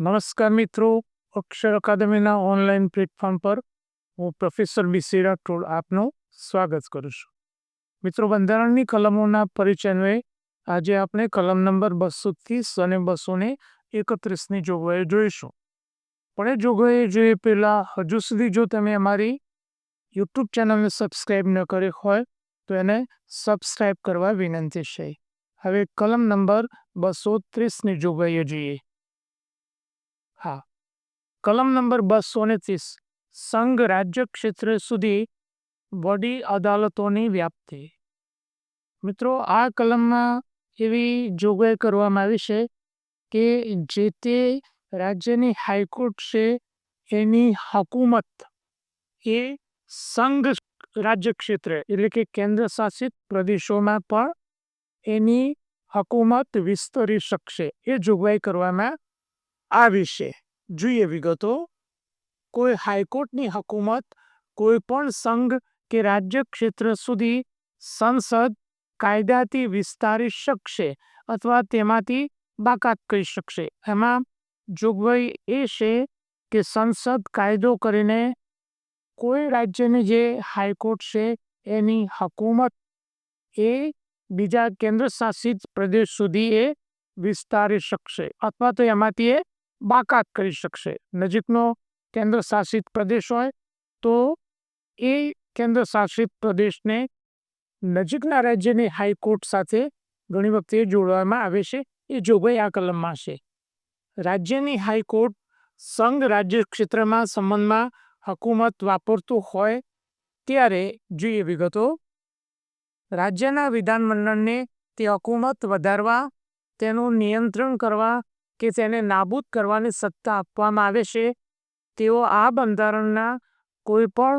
નમસ્કાર મિત્રો, અક્ષર અકાદમીના online platform પર હું પ્રોફેસર બી રાઠોડ આપનું સ્વાગત કરું છું. મિત્રો, બંધારણની કલમોના પરિચયને આજે આપણે કલમ નંબર બસો ત્રીસ અને બસો ને એકત્રીસની જોગવાઈ જોઈશું. પણ એ જોગવાઈ જોઈએ પહેલાં, હજુ સુધી જો તમે અમારી યુટ્યુબ ચેનલને સબસ્ક્રાઈબ ન કરી હોય, તો એને સબસ્ક્રાઈબ કરવા વિનંતી છે. હવે કલમ નંબર બસો ત્રીસની જોગવાઈઓ જોઈએ. હા. કલમ નંબર બસો ને ત્રીસ. સંઘ રાજ્ય ક્ષેત્ર સુધી વડી અદાલતોની વ્યાપ્તિ. મિત્રો, આ કલમમાં એવી જોગવાઈ કરવામાં આવી છે કે જે તે રાજ્યની હાઈકોર્ટ છે એની હકુમત એ સંઘ રાજ્ય ક્ષેત્ર એટલે કે કેન્દ્ર શાસિત પ્રદેશોમાં પણ એની હકુમત વિસ્તરી શકશે એ જોગવાઈ કરવામાં આવી વિશે જોઈએ વિગતો. કોઈ હાઈકોર્ટની હકુમત, કોઈ પણ સંઘ કે રાજ્ય ક્ષેત્ર સુધી સંસદ કાયદાથી વિસ્તારી શકશે અથવા તેમાંથી બાકાત કરી શકશે. એમાં જોગવાઈ એ છે કે સંસદ કાયદો કરીને કોઈ રાજ્યની જે હાઈકોર્ટ છે એની હકુમત એ બીજા કેન્દ્ર શાસિત પ્રદેશ સુધી એ વિસ્તારી શકશે અથવા તો એમાંથી એ બાકાત કરી શકશે. નજીકનો કેન્દ્ર શાસિત પ્રદેશ હોય તો એ કેન્દ્ર શાસિત પ્રદેશને નજીકના રાજ્યની હાઈકોર્ટ સાથે ઘણી વખતે જોડવામાં આવે છે. એ જોગવાઈ આ કલમમાં છે. રાજ્યની હાઈકોર્ટ સંઘ રાજ્ય ક્ષેત્રમાં સંબંધમાં હકુમત વાપરતું હોય ત્યારે જોઈએ વિગતો રાજ્યના વિધાનમંડળને તે હકુમત વધારવા, તેનું નિયંત્રણ કરવા કે તેને નાબૂદ કરવાની સત્તા આપવામાં આવે છે, તેઓ આ બંધારણના કોઈ પણ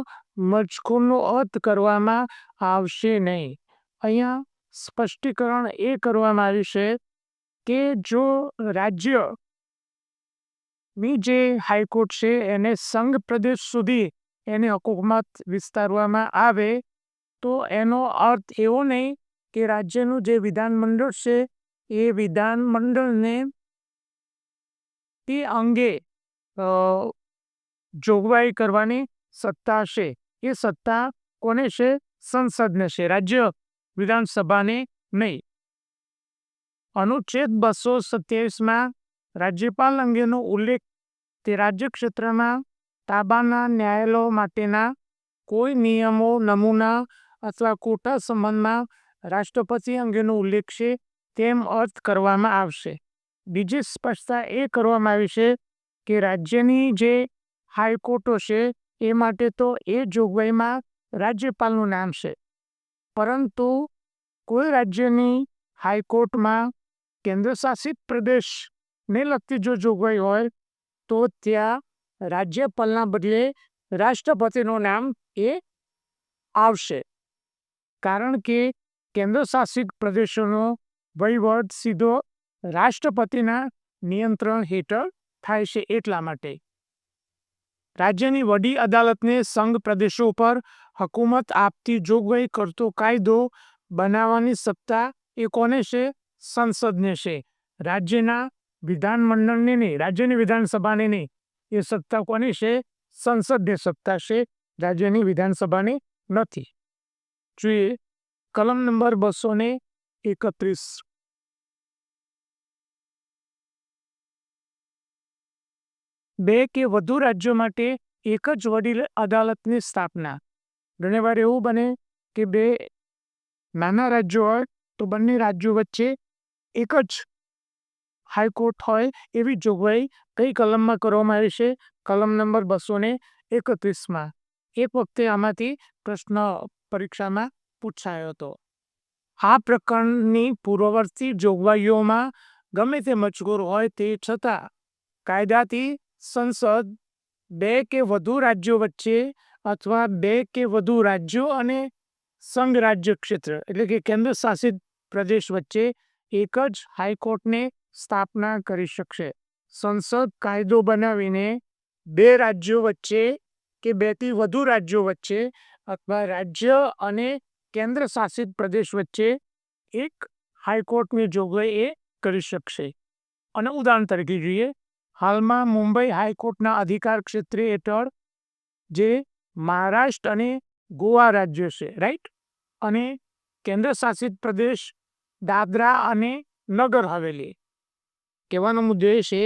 મજકૂરનો અર્થ કરવામાં આવશે નહીં. અહીંયા સ્પષ્ટીકરણ એ કરવામાં આવ્યું છે કે જો રાજ્યની જે હાઈકોર્ટ છે એને સંઘ પ્રદેશ સુધી એની હકુમત વિસ્તારવામાં આવે, તો એનો અર્થ એવો નહીં કે રાજ્યનું જે વિધાનમંડળ છે એ વિધાનમંડળને તે અંગે જોગવાઈ કરવાની સત્તા છે. એ સત્તા કોને છે? સંસદને છે, રાજ્ય વિધાનસભાને નહીં. અનુચ્છેદ બસો સત્યાવીસમાં રાજ્યપાલ અંગેનો ઉલ્લેખ તે રાજ્ય ક્ષેત્રમાં તાબાના ન્યાયાલયો માટેના કોઈ નિયમો, નમૂના અથવા કોટા સંબંધમાં રાષ્ટ્રપતિ અંગેનો ઉલ્લેખ છે તેમ અર્થ કરવામાં આવશે. બીજી સ્પષ્ટતા એ કરવામાં આવી છે કે રાજ્યની જે હાઈકોર્ટો છે, એ માટે તો એ જોગવાઈમાં રાજ્યપાલનું નામ છે. પરંતુ કોઈ રાજ્યની હાઈકોર્ટમાં કેન્દ્રશાસિત પ્રદેશને લગતી જો જોગવાઈ હોય, તો ત્યાં રાજ્યપાલના બદલે રાષ્ટ્રપતિનું નામ એ આવશે. કારણ કે કેન્દ્રશાસિત પ્રદેશોનો વહીવટ સીધો રાષ્ટ્રપતિના નિયંત્રણ હેઠળ થાય છે એટલા માટે. રાજ્યની વડી અદાલતને સંઘ પ્રદેશો પર હકુમત આપતી જોગવાઈ કરતો કાયદો બનાવવાની સત્તા એ કોને છે? સંસદને છે. રાજ્યના વિધાનમંડળને નહીં, રાજ્યની વિધાનસભાને નહીં. એ સત્તા કોની છે? સંસદની સત્તા છે. રાજ્યની વિધાનસભાની નથી. જોઈએ, કલમ નંબર બસો એકત્રીસ બે કે વધુ રાજ્યો માટે એક જ વડીલ અદાલતની સ્થાપના. ઘણીવાર એવું બને કે બે નાના રાજ્યો હોય તો બંને રાજ્યો વચ્ચે એક જ હાઈકોર્ટ હોય એવી જોગવાઈ કઈ કલમમાં કરવામાં આવી છે? કલમ નંબર બસો ને એકત્રીસમાં. એક વખતે આમાંથી પ્રશ્ન પરીક્ષામાં પૂછાયો હતો. આ પ્રકરણની પૂર્વવર્તી જોગવાઈઓમાં ગમે તે મજકૂર હોય તે છતાં કાયદાથી સંસદ બે કે વધુ રાજ્યો વચ્ચે અથવા બે કે વધુ રાજ્યો અને સંઘ રાજ્ય ક્ષેત્ર, એટલે કે કેન્દ્ર શાસિત પ્રદેશ વચ્ચે એક જ હાઈકોર્ટને સ્થાપના કરી શકશે. સંસદ કાયદો બનાવીને બે રાજ્યો વચ્ચે કે બેથી વધુ રાજ્યો વચ્ચે અથવા રાજ્ય અને કેન્દ્ર શાસિત પ્રદેશ વચ્ચે એક હાઈકોર્ટની જોગવાઈ એ કરી શકશે. અને ઉદાહરણ તરીકે જોઈએ હાલમાં મુંબઈ હાઈકોર્ટના અધિકાર ક્ષેત્ર હેઠળ જે મહારાષ્ટ્ર અને ગોવા રાજ્ય છે રાઈટ અને કેન્દ્ર શાસિત પ્રદેશ દાદરા અને નગર હવેલી. કહેવાનો મુદ્દો એ છે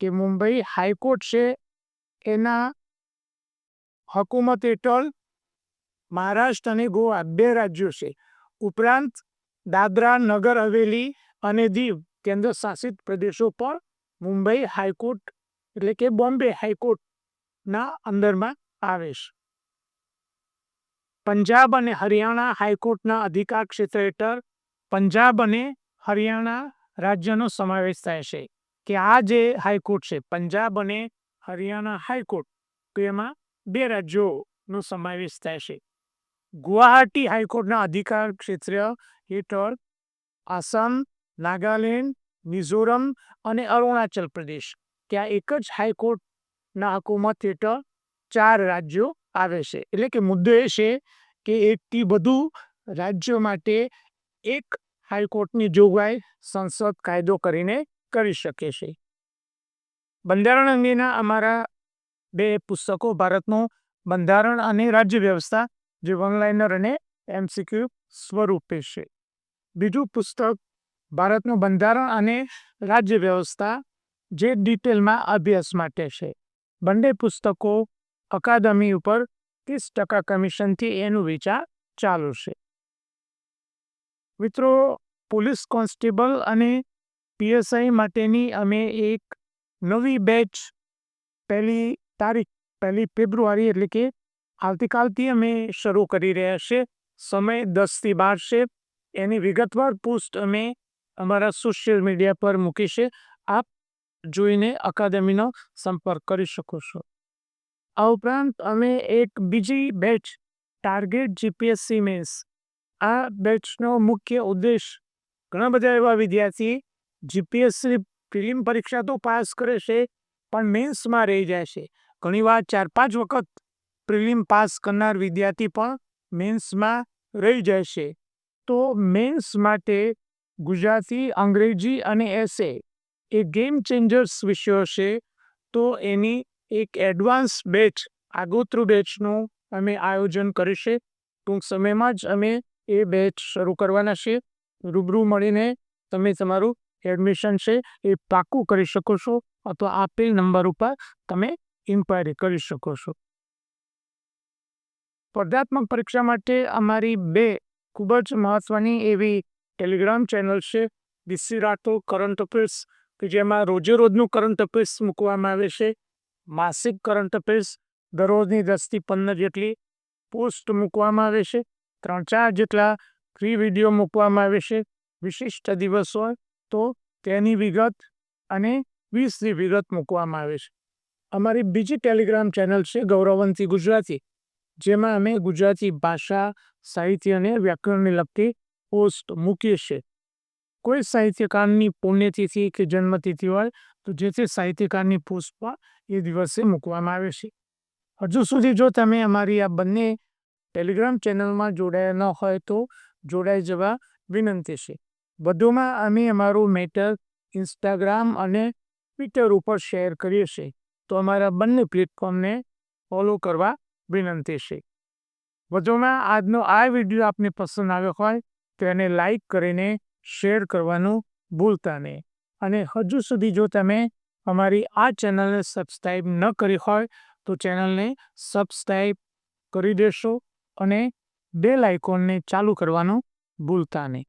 કે મુંબઈ હાઈકોર્ટ છે, એના હકુમત હેઠળ મહારાષ્ટ્ર અને ગોવા બે રાજ્યો છે. ઉપરાંત દાદરા, નગર હવેલી અને દીવ કેન્દ્ર શાસિત પ્રદેશો પણ મુંબઈ હાઈકોર્ટ, એટલે કે બોમ્બે હાઈકોર્ટના અંદરમાં આવે છે પંજાબ અને હરિયાણા હાઈકોર્ટના અધિકાર ક્ષેત્ર હેઠળ પંજાબ અને હરિયાણા રાજ્યનો સમાવેશ થાય છે. કે આ જે હાઈકોર્ટ છે, પંજાબ અને હરિયાણા હાઈકોર્ટ, તો એમાં બે રાજ્યોનો સમાવેશ થાય છે. ગુવાહાટી હાઈકોર્ટના અધિકાર ક્ષેત્ર હેઠળ આસામ, નાગાલેન્ડ મિઝોરમ અને અરુણાચલ પ્રદેશ. ત્યાં એક જ હાઈકોર્ટના હકુમત હેઠળ ચાર રાજ્યો આવે છે. એટલે કે મુદ્દો એ છે કે એકથી વધુ રાજ્યો માટે એક હાઈકોર્ટની જોગવાઈ સંસદ કાયદો કરીને કરી શકે છે. બંધારણ અંગેના અમારા બે પુસ્તકો, ભારતનું બંધારણ અને રાજ્ય વ્યવસ્થા, જે વનલાઇનર અને એમસીક્યુ સ્વરૂપે છે. બીજું પુસ્તક ભારતનું બંધારણ અને રાજ્ય વ્યવસ્થા જે ડિટેલમાં અભ્યાસ માટે છે. બંને પુસ્તકો અકાદમી ઉપર ત્રીસ ટકા કમિશનથી એનું વિચાર ચાલુ છે. મિત્રો, પોલીસ કોન્સ્ટેબલ અને પીએસઆઈ માટેની અમે એક નવી બેચ પહેલી તારીખ, પહેલી ફેબ્રુઆરી એટલે કે આવતીકાલથી અમે શરૂ કરી રહ્યા છે. સમય દસથી બાર છે. એની વિગતવાર પોસ્ટ અમે અમારા સોશિયલ મીડિયા પર મૂકી છે. આપ જોઈને અકાદમીનો સંપર્ક કરી શકો છો. આ ઉપરાંત અમે એક બીજી બેચ ટાર્ગેટ જીપીએસસી મેન્સ આ બેચનો મુખ્ય ઉદ્દેશ ઘણા બધા એવા વિદ્યાર્થી જીપીએસસી પ્રિલિમ પરીક્ષા તો પાસ કરે છે, પણ મેન્સમાં રહી જાય છે. ઘણીવાર ચાર પાંચ વખત પ્રિલિમ પાસ કરનાર વિદ્યાર્થી પણ મેન્સમાં રહી જાય છે. તો મેન્સ માટે ગુજરાતી, અંગ્રેજી અને એસે. એ ગેમ ચેન્જર્સ વિષયો છે. તો એની એક એડવાન્સ બેચ આગોતરું બેચનું અમે આયોજન કરીશે. ટૂંક સમયમાં જ અમે એ બેચ શરૂ કરવાના છીએ. રૂબરૂ મળીને તમે તમારું એડમિશન છે એ પાકું કરી શકો છો અથવા આપેલ નંબર ઉપર તમે ઇન્ક્વાયરી કરી શકો છો. સ્પર્ધાત્મક પરીક્ષા માટે અમારી બે ખૂબ જ મહત્ત્વની એવી ટેલિગ્રામ ચેનલ છે બીસી રાઠોડ કરંટ અફેર્સ કે જેમાં રોજે રોજનું કરંટ અફેર્સ મૂકવામાં આવે છે. માસિક કરંટ અફેર્સ દરરોજની દસથી પંદર જેટલી પોસ્ટ મૂકવામાં આવે છે. ત્રણ ચાર જેટલા ફ્રી વીડિયો મૂકવામાં આવે છે. વિશિષ્ટ દિવસ હોય તો તેની વિગત અને વીસની વિગત મૂકવામાં આવે છે. અમારી બીજી ટેલિગ્રામ ચેનલ છે, ગૌરવંતી ગુજરાતી, જેમાં અમે ગુજરાતી ભાષા, સાહિત્ય અને વ્યાકરણને લગતી પોસ્ટ મૂકીએ છીએ કોઈ સાહિત્યકારની પુણ્યતિથિ કે જન્મતિથિ હોય, તો જે તે સાહિત્યકારની પોસ્ટ પર એ દિવસે મૂકવામાં આવે છે. હજુ સુધી જો તમે અમારી આ બંને ટેલિગ્રામ ચેનલમાં જોડાયા ન હોય, તો જોડાઈ જવા વિનંતી છે. વધુમાં અમે અમારું મેટર ઇન્સ્ટાગ્રામ અને ટ્વિટર ઉપર શેર કરીએ છીએ તો અમારા બંને પ્લેટફોર્મને ફોલો કરવા વિનંતી છે. વધુમાં આજનો આ વીડિયો આપને પસંદ આવ્યો હોય તો એને લાઈક કરીને શેર કરવાનું ભૂલતા નહીં. અને હજુ સુધી જો તમે અમારી આ ચેનલને સબસ્ક્રાઈબ ન કરી હોય, તો ચેનલને સબસ્ક્રાઈબ કરી દેશો અને બેલ આઇકોનને ચાલુ કરવાનું ભૂલતા નહીં.